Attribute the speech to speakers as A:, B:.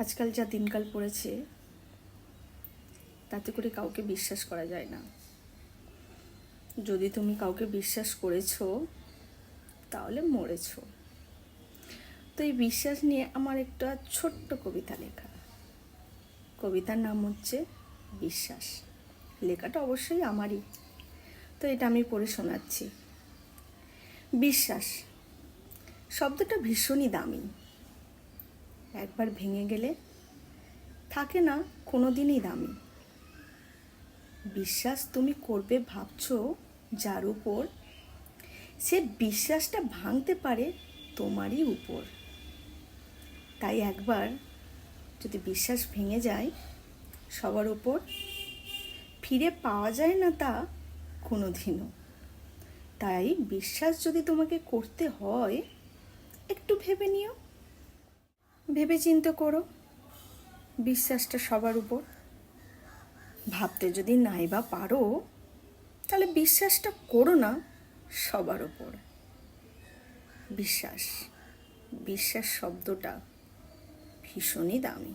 A: আজকাল যা দিনকাল পড়েছে, তাতে করে কাউকে বিশ্বাস করা যায় না। যদি তুমি কাউকে বিশ্বাস করেছ, তাহলে মরেছো। তো এই বিশ্বাস নিয়ে আমার একটা ছোট্ট কবিতা লেখা। কবিতার নাম হচ্ছে বিশ্বাস। লেখাটা অবশ্যই আমারই। তো এটা আমি পড়ে শোনাচ্ছি। বিশ্বাস। শব্দটা ভীষণই দামি। একবার ভেঙে গেলে থাকে না কোনো দিনই দামি। বিশ্বাস তুমি করবে ভাবছ যার উপর। সে বিশ্বাসটা ভাঙতে পারে তোমারই উপর। তাই একবার যদি বিশ্বাস ভেঙে যায় সবার উপর, ফিরে পাওয়া যায় না তা কোনো দিনও তাই বিশ্বাস যদি তোমাকে করতে হয়, একটু ভেবে নিও। ভেবে চিন্তে করো। বিশ্বাসটা সবার উপর। ভাবতে যদি নাই বা পারো, তাহলে বিশ্বাসটা করো না, সবার উপর। বিশ্বাস বিশ্বাস শব্দটা ভীষণই দামি।